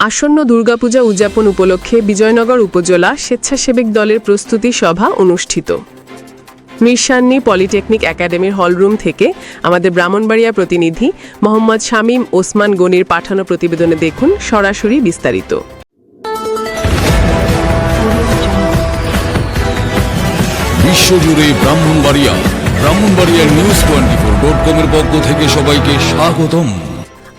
আসন্ন দুর্গাপূজা উদযাপন উপলক্ষে বিজয়নগর উপজেলা স্বেচ্ছাসেবক দলের প্রস্তুতি সভা অনুষ্ঠিত। মিরসান্নি পলিটেকনিক একাডেমির হলরুম থেকে আমাদের ব্রাহ্মণবাড়িয়া প্রতিনিধি মোহাম্মদ শামীম ওসমান গনির পাঠানো প্রতিবেদনে দেখুন সরাসরি বিস্তারিত। বিশ্বজুড়ে Brahmanbaria Brahmanbaria news twenty four dot কমের পক্ষ থেকে সবাইকে স্বাগতম।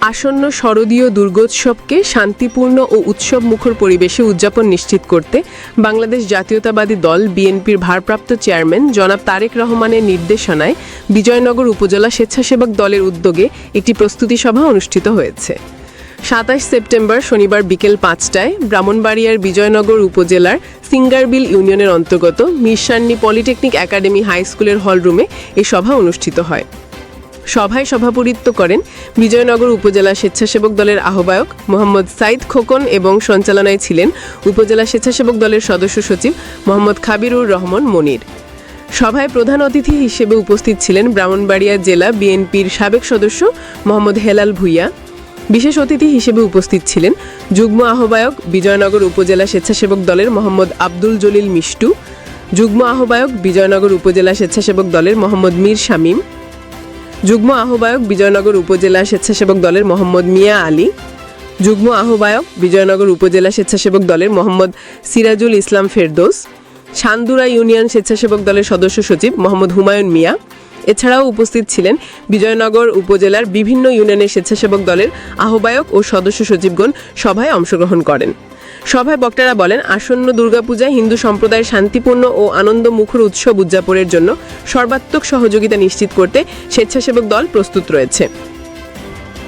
আসন্ন শরদীয় দুর্গোৎসবকে শান্তিপূর্ণ ও উৎসব মুখর পরিবেশে উদযাপন নিশ্চিত করতে বাংলাদেশ জাতীয়তাবাদী দল বিএনপির ভারপ্রাপ্ত চেয়ারম্যান জনাব তারেক রহমানের নির্দেশনায় বিজয়নগর উপজেলা স্বেচ্ছাসেবক দলের উদ্যোগে একটি প্রস্তুতি সভা অনুষ্ঠিত হয়েছে। সাতাশ সেপ্টেম্বর শনিবার বিকেল পাঁচটায় ব্রাহ্মণবাড়িয়ার বিজয়নগর উপজেলার সিঙ্গারবিল ইউনিয়নের অন্তর্গত মিরসান্নি পলিটেকনিক একাডেমি হাই স্কুলের হলরুমে এ সভা অনুষ্ঠিত হয়। সভায় সভাপতিত্ব করেন বিজয়নগর উপজেলা স্বেচ্ছাসেবক দলের আহ্বায়ক মোহাম্মদ সাইদ খোকন এবং সঞ্চালনায় ছিলেন উপজেলা স্বেচ্ছাসেবক দলের সদস্য সচিব মোহাম্মদ খাবিরুর রহমান মনির। সভায় প্রধান অতিথি হিসেবে উপস্থিত ছিলেন ব্রাহ্মণবাড়িয়া জেলা বিএনপির সাবেক সদস্য মোহাম্মদ হেলাল ভুইয়া। বিশেষ অতিথি হিসেবে উপস্থিত ছিলেন যুগ্ম আহ্বায়ক বিজয়নগর উপজেলা স্বেচ্ছাসেবক দলের মোহাম্মদ আব্দুল জলিল মিষ্টু, যুগ্ম আহ্বায়ক বিজয়নগর উপজেলা স্বেচ্ছাসেবক দলের মোহাম্মদ মীর শামীম যুগ্ম আহ্বায়ক বিজয়নগর উপজেলা স্বেচ্ছাসেবক দলের মোহাম্মদ মিয়া আলী, যুগ্ম আহ্বায়ক বিজয়নগর উপজেলা স্বেচ্ছাসেবক দলের মোহাম্মদ সিরাজুল ইসলাম ফেরদোস, সান্দুরা ইউনিয়ন স্বেচ্ছাসেবক দলের সদস্য সচিব মোহাম্মদ হুমায়ুন মিয়া। এছাড়াও উপস্থিত ছিলেন বিজয়নগর উপজেলার বিভিন্ন ইউনিয়নের স্বেচ্ছাসেবক দলের আহ্বায়ক ও সদস্য সচিবগণ সভায় অংশগ্রহণ করেন। সভায় বক্তারা বলেন, আসন্ন দুর্গাপূজায় হিন্দু সম্প্রদায়ের শান্তিপূর্ণ ও আনন্দমুখর উৎসব উদযাপনের জন্য সর্বাত্মক সহযোগিতা নিশ্চিত করতে স্বেচ্ছাসেবক দল প্রস্তুত রয়েছে।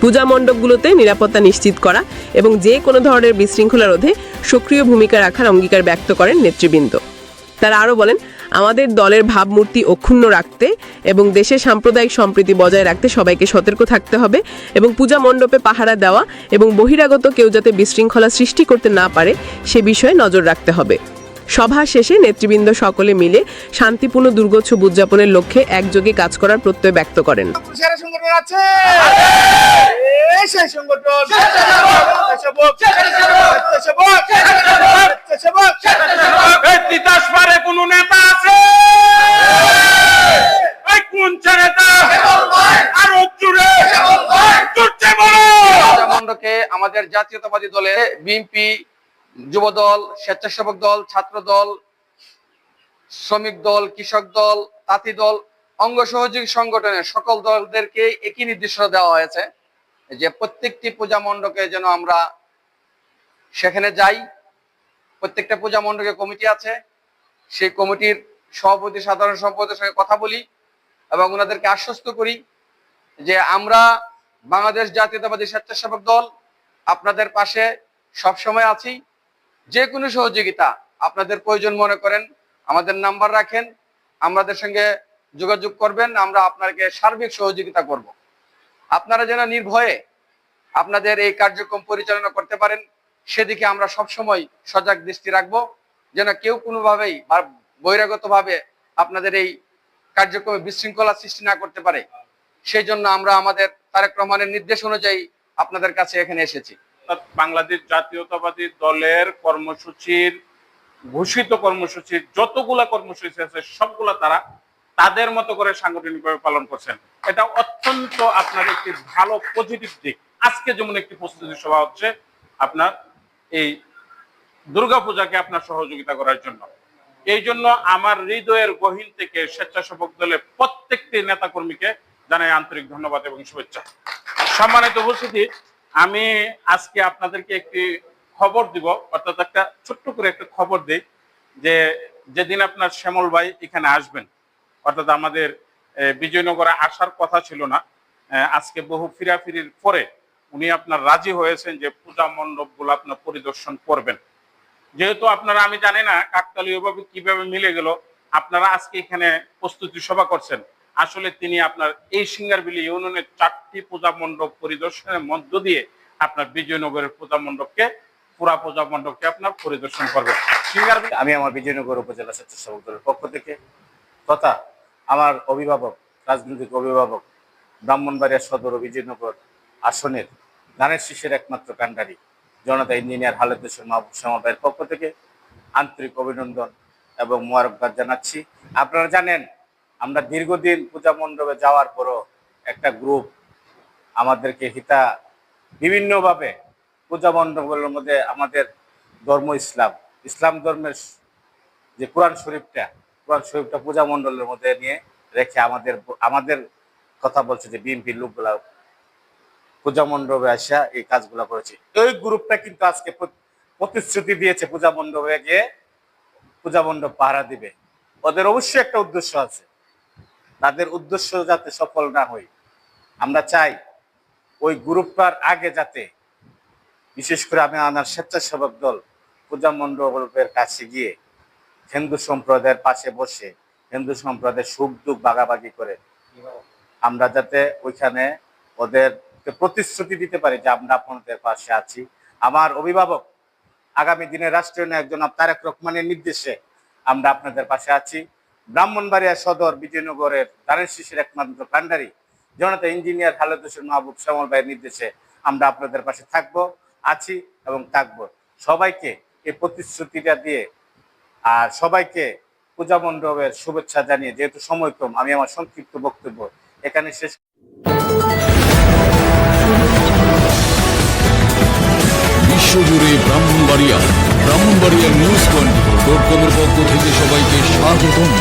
পূজা মণ্ডপগুলোতে নিরাপত্তা নিশ্চিত করা এবং যে কোনো ধরনের বিশৃঙ্খলা রোধে সক্রিয় ভূমিকা রাখার অঙ্গীকার ব্যক্ত করেন নেতৃবৃন্দ। তারা আরও বলেন আমাদের দলের ভাবমূর্তি অক্ষুণ্ণ রাখতে এবং দেশের সাম্প্রদায়িক সম্প্রীতি বজায় রাখতে সবাইকে সতর্ক থাকতে হবে এবং পূজা মণ্ডপে পাহারা দেওয়া এবং বহিরাগত কেউ যাতে বিশৃঙ্খলা সৃষ্টি করতে না পারে সে বিষয়ে নজর রাখতে হবে সভা শেষে নেতৃবৃন্দ সকলে মিলে শান্তিপূর্ণ দুর্গোৎসব উদযাপনের লক্ষ্যে একযোগে কাজ করার প্রত্যয় ব্যক্ত করেন সংগঠন আছে এই সেই সংগঠন স্বেচ্ছাসেবক স্বেচ্ছাসেবক স্বেচ্ছাসেবক এই তিতাস পারে কোন নেতা আছে এই কোন নেতা আর জুড়ে জুড়ছে বলো আমাদের জাতীয়তাবাদী দলে বিএনপি যুব দল স্বেচ্ছাসেবক দল, ছাত্র দল, শ্রমিক দল, কৃষক দল, তাঁতি দল, অঙ্গ সহযোগী সংগঠনের সকল দলদেরকে একই নির্দেশনা দেওয়া হয়েছে যে প্রত্যেকটি পূজা মণ্ডকে যেন আমরা সেখানে যাই। প্রত্যেকটা পূজা মণ্ডপে কমিটি আছে। সেই কমিটির সভাপতি, সাধারণ সম্পাদকের সঙ্গে কথা বলি এবং ওনাদেরকে আশ্বস্ত করি যে আমরা বাংলাদেশ জাতীয়তাবাদী স্বেচ্ছাসেবক দল আপনাদের পাশে সব সময় আছি। যে কোনো সহযোগিতা আপনাদের প্রয়োজন মনে করেন, আমাদের নাম্বার রাখেন, আমাদের সঙ্গে যোগাযোগ করবেন, আমরা আপনাকে সার্বিক সহযোগিতা করব। আপনারা যেন নির্ভয়ে আপনাদের এই কার্যক্রম পরিচালনা করতে পারেন, সেদিকে আমরা সব সময় সজাগ দৃষ্টি রাখব, যেন কেউ কোনোভাবেই বহিরাগতভাবে আপনাদের এই কার্যক্রমে বিশৃঙ্খলা সৃষ্টি না করতে পারে। সেই জন্য আমরা আমাদের তারেক রহমানের নির্দেশ অনুযায়ী আপনাদের কাছে এখানে এসেছি। বাংলাদেশ জাতীয়তাবাদী দলের কর্মসূচির, ঘোষিত কর্মসূচির যতগুলা কর্মসূচি আছে, সবগুলা তারা তাদের মতো করে সাংগঠনিকভাবে পালন করছেন। এটা অত্যন্ত আপনার একটি ভালো পজিটিভ দিক। আজকে যেমন একটি প্রস্তুতি সভা হচ্ছে আপনার এই দুর্গাপূজাকে আপনার সহযোগিতা করার জন্য। এই জন্য আমার হৃদয়ের গহীন থেকে স্বেচ্ছাসেবক দলের প্রত্যেকটি নেতাকর্মীকে জানাই আন্তরিক ধন্যবাদ এবং শুভেচ্ছা। সম্মানিত উপস্থিতি, আমি আজকে আপনাদেরকে একটি খবর দিব, অর্থাৎ একটা ছোট্ট করে একটা খবর দেই যে যেদিন আপনার শ্যামল ভাই এখানে আসবেন, অর্থাৎ আমাদের বিজয়নগরে আসার কথা ছিল না আজকে বহু ফিরাফিরির পরে উনি আপনার রাজি হয়েছেন যে পূজা মণ্ডপগুলো আপনার পরিদর্শন করবেন। যেহেতু আপনারা, আমি জানি না কাকতালীয়ভাবে কীভাবে মিলে গেল, আপনারা আজকে এখানে প্রস্তুতি সভা করছেন আসলে তিনি আপনার এই সিঙ্গারবিলি ইউনিয়নের চারটি পূজা মণ্ডপ পরিদর্শনের মধ্য দিয়ে আপনার বিজয়নগরের পূজা মণ্ডপকে, পুরা পূজা মণ্ডপকে আপনার পরিদর্শন করবেন। সিঙ্গারবিলি আমি আমার বিজয়নগর উপজেলা স্বেচ্ছাসেবক দলের পক্ষ থেকে তথা আমার অভিভাবক, রাজনৈতিক অভিভাবক, ব্রাহ্মণবাড়িয়া সদর ও বিজয়নগর আসনের গানের শীষের একমাত্র কাণ্ডারি, জনতা ইঞ্জিনিয়ার হালেদ হোসেন মাহবুব শ্যামল পক্ষ থেকে আন্তরিক অভিনন্দন এবং মোবারকবাদ জানাচ্ছি। আপনারা জানেন আমরা দীর্ঘদিন পূজা মণ্ডপে যাওয়ার পরও একটা গ্রুপ আমাদেরকে হিতা বিভিন্নভাবে পূজা মণ্ডপগুলোর মধ্যে আমাদের ধর্ম ইসলাম ইসলাম ধর্মের যে কোরআন শরীফটা কোরআন শরীফটা পূজা মণ্ডলের মধ্যে নিয়ে রেখে আমাদের আমাদের কথা বলছে যে বিএনপির লোকগুলা পূজা মণ্ডপে আসা এই কাজগুলো করেছে। এই গ্রুপটা কিন্তু আজকে প্রতিশ্রুতি দিয়েছে পূজা মণ্ডপে গিয়ে পূজা মণ্ডপ পাহারা দিবে। ওদের অবশ্যই একটা উদ্দেশ্য আছে। তাদের উদ্দেশ্য যাতে সফল না হই। আমরা চাই ওই গ্রুপটার আগে যাতে, বিশেষ করে আমি আমার স্বেচ্ছাসেবক দল, পূজা মণ্ডপের কাছে গিয়ে হিন্দু সম্প্রদায়ের পাশে বসে, হিন্দু সম্প্রদায়ের সুখ দুঃখ বাগাবাগি করে, আমরা যাতে ওইখানে ওদেরকে প্রতিশ্রুতি দিতে পারি যে আমরা আপনাদের পাশে আছি। আমার অভিভাবক, আগামী দিনে রাষ্ট্রীয় নায়ক জনাব তারেক রহমানের নির্দেশে আমরা আপনাদের পাশে আছি। ব্রাহ্মণবাড়িয়া সদর বিজয়নগরের দারের শিশির একমাত্র কান্ডারি জনতা ইঞ্জিনিয়ার খালেদ হোসেন মাহবুব শ্যামল ভাইয়ের নির্দেশে আমরা আপনাদের পাশে থাকব, আছি এবং থাকব। সবাইকে এই প্রতিশ্রুতিটা দিয়ে আর সবাইকে পূজা মণ্ডপের শুভেচ্ছা জানিয়ে, যেহেতু সময় কম, আমি আমার সংক্ষিপ্ত বক্তব্য এখানে শেষ বিশ্বজুড়ে ব্রাহ্মণবাড়িয়া ব্রাহ্মণবাড়িয়া নিউজ লোকগণের পক্ষ থেকে সবাইকে স্বাগতম।